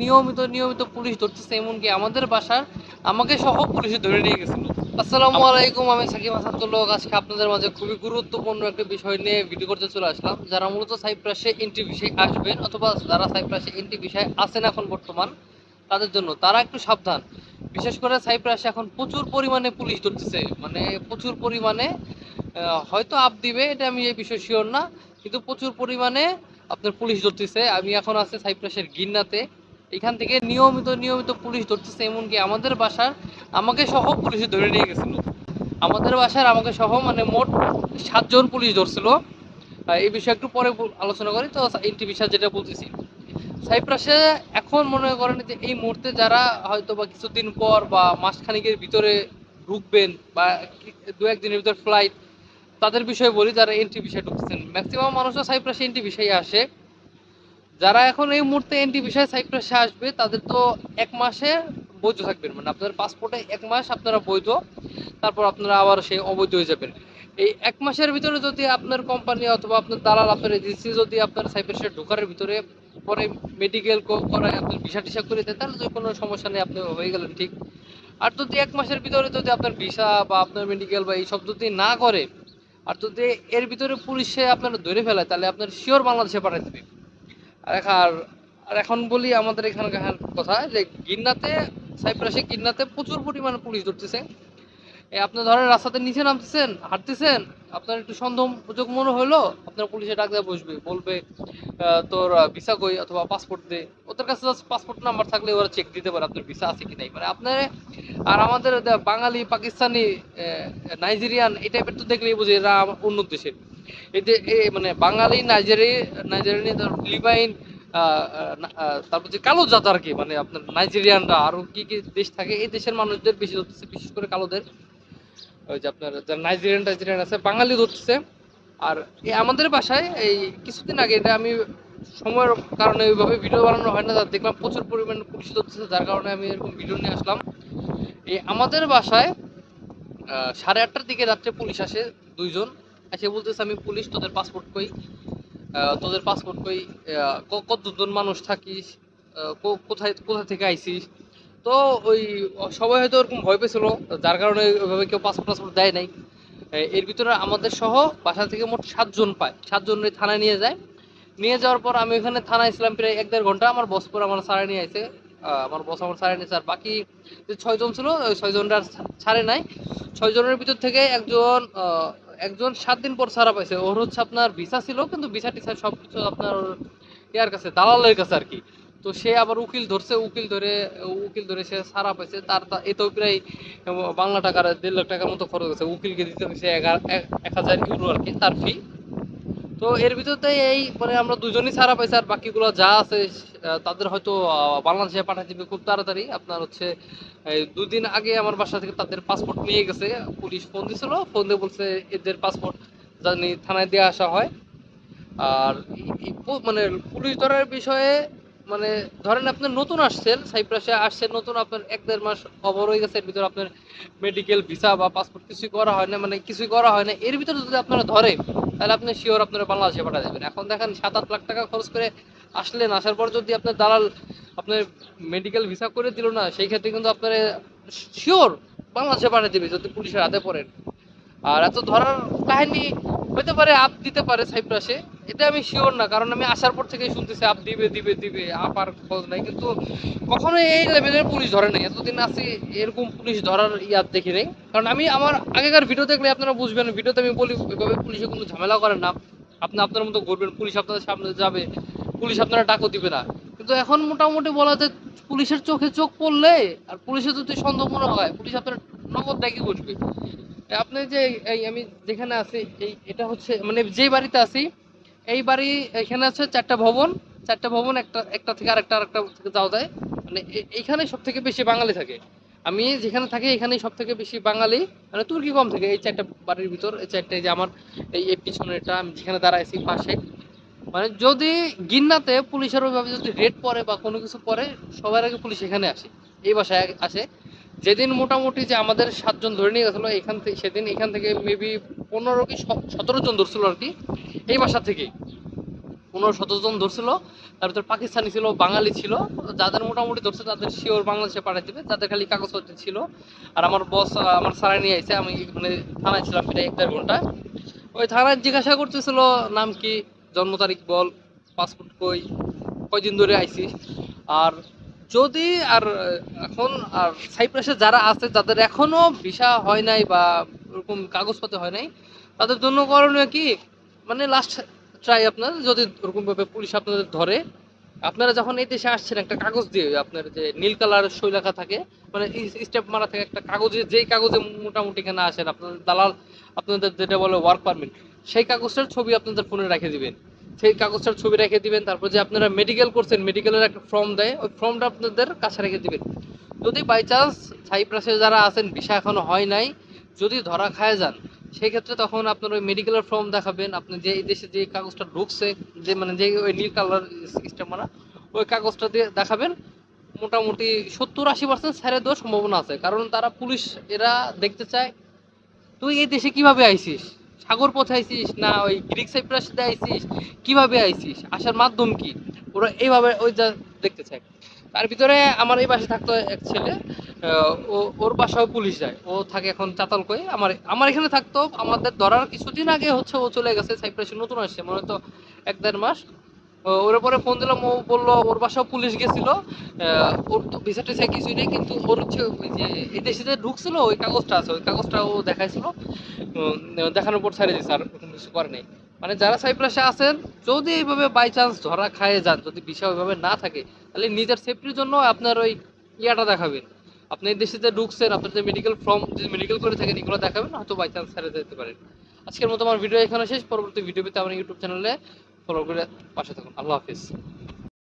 নিয়মিত নিয়মিত পুলিশ ধরতেছে এমনকি আমাদের বাসার আমাকে সহ পুলিশে ধরে নিয়ে গেছিল আসসালামু আলাইকুম আমি সাকিব হাসানুল্লাহ আজকে আপনাদের মাঝে খুবই গুরুত্বপূর্ণ একটা বিষয় নিয়ে ভিডিও করতে চলে আসলাম। যারা মূলত সাইপ্রাসে এন্ট্রি বিষয়ে আসবেন অথবা যারা সাইপ্রাসে এন্ট্রি বিষয়ে আছেন এখন বর্তমান তাদের জন্য তারা একটু সাবধান। বিশেষ করে সাইপ্রাসে এখন প্রচুর পরিমাণে পুলিশ ধরতেছে। মানে প্রচুর পরিমাণে হয়তো আপ দিবে এটা আমি এই বিষয়ে শিওর না। কিন্তু প্রচুর পরিমাণে আপনার পুলিশ ধরতেছে। আমি এখন আছে সাইপ্রাসের গিন্নাতে। এখান থেকে নিয়মিত নিয়মিত পুলিশ ধরতেছে, এমনকি আমাদের বাসার আমাকে সহ পুলিশে ধরে নিয়ে গেছিল। আমাদের বাসার আমাকে সহ মানে মোট সাতজন পুলিশ ধরছিল। এই বিষয়ে একটু পরে আলোচনা করি। তো এনটি বিষয় যেটা বলতেছি, সাইপ্রাসে এখন মনে করেন যে এই মুহূর্তে যারা হয়তো বা কিছুদিন পর বা মাসখানিকের ভিতরে ঢুকবেন বা দু একদিনের ভিতরে ফ্লাইট তাদের বিষয়ে বলি, যারা এন্ট্রি বিষয়ে ঢুকছেন ম্যাক্সিমাম মানুষরা সাইপ্রাসে এন্ট্রি বিষয়ে আসে। যারা এখন এই মুহূর্তে এন্ট্রি বিষয়ে সাইপ্রাসে আসবে, তাদের তো এক মাসে বৈধ থাকবেন মানে আপনাদের পাসপোর্টে এক মাস আপনারা বৈধ, তারপর আপনারা আবার সেই অবৈধ হয়ে যাবেন। এই এক মাসের ভিতরে যদি আপনার কোম্পানি অথবা আপনার দালাল, আপনার এজেন্সি যদি আপনার সাইপ্রাসে ঢোকার ভিতরে পরে মেডিকেল করে আপনার ভিসা টিসা করে দেয়, তাহলে তো কোনো সমস্যা নেই, আপনি হয়ে গেলেন ঠিক। আর যদি এক মাসের ভিতরে যদি আপনার ভিসা বা আপনার মেডিকেল বা এইসব যদি না করে, আর যদি এর ভিতরে পুলিশে আপনারা ধরে ফেলায়, তাহলে আপনার শিওর বাংলাদেশে পাঠিয়ে দেবে আর আর এখন বলি আমাদের এখানকার কথা যে গিন্নাতে সাইপ্রাসে গিন্নাতে প্রচুর পরিমাণে পুলিশ ধরতেছে। আপনি ধরেন রাস্তাতে নিচে নামতেছেন, হাঁটতেছেন, আপনার একটু সন্দেহযোগ মনে হলো, আপনার পুলিশে ডাক দিয়ে বসবে, বলবে তোর ভিসা কই অথবা পাসপোর্ট দে। ওদের কাছে পাসপোর্ট নাম্বার থাকলে ওরা চেক দিতে পারে আপনার ভিসা আছে কি নাই। মানে আপনার আর আমাদের বাঙালি, পাকিস্তানি নাইজেরিয়ান, এই টাইপের তো দেখলেই বুঝে এরা অন্য দেশের। এই যে, এ মানে বাঙালি নাইজেরি, নাইজেরিয়ান ফিলিপাইন তারপর যে কালো জাত আর কি মানে আপনার নাইজেরিয়ানরা আরও কি কি দেশ থাকে, এই দেশের মানুষদের বেশি ধরতেছে বিশেষ করে কালোদের। ওই যে আপনার যারা নাইজেরিয়ান, টাইজেরিয়ান আছে, বাঙালি ধরতেছে। আর এই আমাদের বাসায় এই কিছুদিন আগে এটা আমি সময়ের কারণে ওইভাবে ভিডিও বানানো হয় না তার দেখলাম প্রচুর পরিমাণে পুলিশ ধরতেছে, যার কারণে আমি এরকম ভিডিও নিয়ে আসলাম। এই আমাদের বাসায় সাড়ে আটটার দিকে রাত্রে পুলিশ আসে, দুইজন। এসে বলতেছে, আমি পুলিশ, তোদের পাসপোর্ট কই? তোদের পাসপোর্ট কই? কতজন মানুষ থাকিস? কোথায়, কোথা থেকে আইছিস? তো ওই, সবাই হয়তো ওরকম ভয় পেয়েছিল, যার কারণে ওইভাবে কেউ পাসপোর্ট পাসপোর্ট দেয় নাই। এর ভিতরে আমাদের সহ বাসা থেকে মোট সাতজন পায়। সাতজন থানায় নিয়ে যায়। নিয়ে যাওয়ার পর আমি ওখানে থানায় ছিলাম প্রায় এক দেড় ঘণ্টা। আমার বস পর আমার সারে নিয়ে আসে আমার বস আমার সারে নিয়েছে আর বাকি যে ছয়জন ছিল, ওই ছয়জনটা ছাড়ে নাই। ছয়জনের ভিতর থেকে একজন একজন সাত দিন পর ছাড়া পাইছে। ওর হচ্ছে আপনার ভিসা ছিল, কিন্তু ভিসা টিসা সব কিছু আপনার ইয়ার কাছে, দালালের কাছে আর কি। তো সে আবার উকিল ধরছে, উকিল ধরে উকিল ধরে সে ছাড়া পাইছে। তার এতেও প্রায় বাংলা টাকার দেড় লাখ টাকার মতো খরচ হয়েছে। উকিলকে দিতে হয়েছে এক হাজার ইউরো আর কি, তার ফি তো এর ভিতরে এই মানে আমরা দুজনই ছাড়া পাইছি আর বাকিগুলো যা আছে তাদের হয়তো বাংলাদেশে পাঠিয়ে দিবে খুব তাড়াতাড়ি। আপনার হচ্ছে দুদিন আগে আমার বাসা থেকে তাদের পাসপোর্ট নিয়ে গেছে। পুলিশ ফোন দিছিল ফোন দিয়ে বলছে, এদের পাসপোর্ট জানি থানায় দিয়ে আসা হয়। আর মানে পুলিশ ধরার বিষয়ে মানে ধরেন আপনি নতুন আসছেন, সাইপ্রাসে আসছেন, নতুন আপনার এক দেড় মাস খবর হয়ে গেছে, এর ভিতরে আপনার মেডিকেল ভিসা বা পাসপোর্ট কিছুই করা হয় না মানে কিছুই করা হয় না, এর ভিতরে যদি আপনারা ধরে তাহলে আপনি শিওর আপনারা বাংলাদেশে পাঠা দেবেন। এখন দেখেন সাত আট লাখ টাকা খরচ করে আসলেন, আসার পর যদি আপনার দালাল আপনার মেডিকেল ভিসা করে দিল না, সেই ক্ষেত্রে কিন্তু আপনার শিওর বাংলাদেশে পাঠিয়ে দেবে যদি পুলিশের হাতে পড়েন। আর এত ধরার কাহিনী হতে পারে আপ দিতে পারে সাইপ্রাসে, এটা আমি শিওর না, কারণ আমি আসার পর থেকেই শুনতেছি আপ দিবে দিবে দিবে, আপ আর খোঁজ নাই। কিন্তু কখনো এই লেভেলের পুলিশ ধরে নাই, এতদিন আছি এরকম পুলিশ ধরার ইয়াদ দেখি নাই। কারণ আমি আমার আগেকার ভিডিও দেখলে আপনারা বুঝবেন ভিডিওতে আমি বলি এভাবে পুলিশে কোনো ঝামেলা করেন না। আপনি আপনার মতো ঘুরবেন, পুলিশ আপনাদের সামনে যাবে, পুলিশ আপনারা ডাকও দিবে না। কিন্তু এখন মোটামুটি বলা যায় পুলিশের চোখে চোখ পড়লে, আর পুলিশের যদি সন্দেহ মনে হয়, পুলিশ আপনার নগদ ডাকি বসবে। আপনি যে এই আমি যেখানে আছি, এই, এটা হচ্ছে মানে যেই বাড়িতে আছি, এই বাড়ি এখানে আছে চারটা ভবন চারটা ভবন একটা একটা থেকে আরেকটা আরেকটা থেকে যাওয়া যায়। মানে এইখানে সব থেকে বেশি বাঙালি থাকে। আমি যেখানে থাকি, এখানেই সব থেকে বেশি বাঙালি। মানে তুর্কি কম থাকে এই চারটা বাড়ির ভিতর, এই চারটে যে আমার, এই এই পিছনেরটা আমি যেখানে দাঁড়াইছি পাশে। মানে যদি গিন্নাতে পুলিশের ওইভাবে যদি রেড পরে বা কোনো কিছু পরে সবার আগে পুলিশ এখানে আসে, এই বাসায় আসে। যেদিন মোটামুটি যে আমাদের সাতজন ধরে নিয়ে গেছিল, এখান থেকে সেদিন এখান থেকে মেবি পনেরো কি সতেরো জন ধরছিল আর কি, এই বাসা থেকে। পনেরো সতেরো জন ধরছিল, তার ভিতর পাকিস্তানি ছিল, বাঙালি ছিল, যাদের মোটামুটি ধরছে তাদের শিওর বাংলাদেশে পাঠিয়ে দিবে, যাদের খালি কাগজপত্র ছিল। আর আমার বস আমার সারাই নিয়ে আইছে, আমি মানে থানায় ছিলাম প্রায় এক দেড় ঘণ্টা। ওই থানায় জিজ্ঞাসা করতেছিল, নাম কি, জন্ম তারিখ বল, পাসপোর্ট কই, কয়দিন ধরে আইছিস? আর যদি আর এখন আর সাইপ্রাসে যারা আছে, যাদের এখনও ভিসা হয় নাই বা ওরকম কাগজপত্র হয় নাই, তাদের জন্য করণীয় কি? মানে লাস্ট ট্রাই আপনার, যদি ওরকম ভাবে পুলিশ আপনাদের ধরে, আপনারা যখন এই দেশে আসছেন, একটা কাগজ দিয়ে আপনার যে নীল কালার সই লেখা থাকে মানে স্টেপ মারা থাকে একটা কাগজে, যেই কাগজে মোটামুটি এখানে আসেন, আপনাদের দালাল, আপনাদের যেটা বলে ওয়ার্ক পারমিট সেই কাগজটার ছবি আপনাদের ফোনে রেখে দিবেন। সেই কাগজটার ছবি রেখে দিবেন, তারপর যে আপনারা মেডিকেল করছেন মেডিকেলের একটা ফর্ম দেয়, ওই ফর্মটা আপনাদের কাছে রেখে দিবেন। যদি বাই চান্স সাইপ্রাসে যারা আছেন ভিসা এখনও হয় নাই, যদি ধরা খায় যান, সেই ক্ষেত্রে তখন আপনার ওই মেডিকেলের ফর্ম দেখাবেন। আপনি যে এই দেশে যে কাগজটা ঢুকছে, যে মানে যে ওই নীল কালার সিস্টেম মারা ওই কাগজটা দিয়ে দেখাবেন, মোটামুটি সত্তর আশি পার্সেন্ট ছেড়ে দেওয়ার সম্ভাবনা আছে। কারণ তারা পুলিশ এরা দেখতে চায়, তুই এই দেশে কীভাবে আইছিস সাগর পথে আইসিস না ওই গ্রিক সাইপ্রাস আইসিস কীভাবে আইসিস আসার মাধ্যম কি? ওরা এইভাবে ওই যা দেখতে চায়। তার ভিতরে আমার এই পাশে থাকতো এক ছেলে ও, ওর বাসাও পুলিশ যায়। ও থাকে এখন চাতাল করে আমার আমার এখানে থাকতো। আমাদের ধরার কিছুদিন আগে হচ্ছে ও চলে গেছে, সাইপ্রাসে নতুন আসছে। মনে তো এক দেড় মাস। ওর পরে ফোন দিলাম ও বলল, ওর বাসাও পুলিশ গেছিল। ওর তো ভিসা টিসা কিছুই নেই, কিন্তু ওর হচ্ছে ওই যে এই দেশে যে ঢুকছিল, ওই কাগজটা আছে, ওই কাগজটা ও দেখাইছিল। দেখানোর পর ছাড়ে দিয়েছে, আর ওরকম কিছু করে নেই। মানে যারা সাইপ্রাসে আছেন, যদি এইভাবে বাই চান্স ধরা খায় যান, যদি ভিসা ওইভাবে না থাকে, তাহলে নিজের সেফটির জন্য আপনার ওই ইয়াটা দেখাবেন। আপনি এই দেশে যে ঢুকছেন, আপনার যে মেডিকেল ফর্ম যে মেডিকেল করে থাকেন, এগুলো দেখাবেন, হয়তো বাই চান্স ছেড়ে যেতে পারেন। আজকের মতো আমার ভিডিও এখানে শেষ, পরবর্তী ভিডিও পেতে আমার ইউটিউব চ্যানেলে ফলো পাশে থাকুন আল্লাহ হাফিজ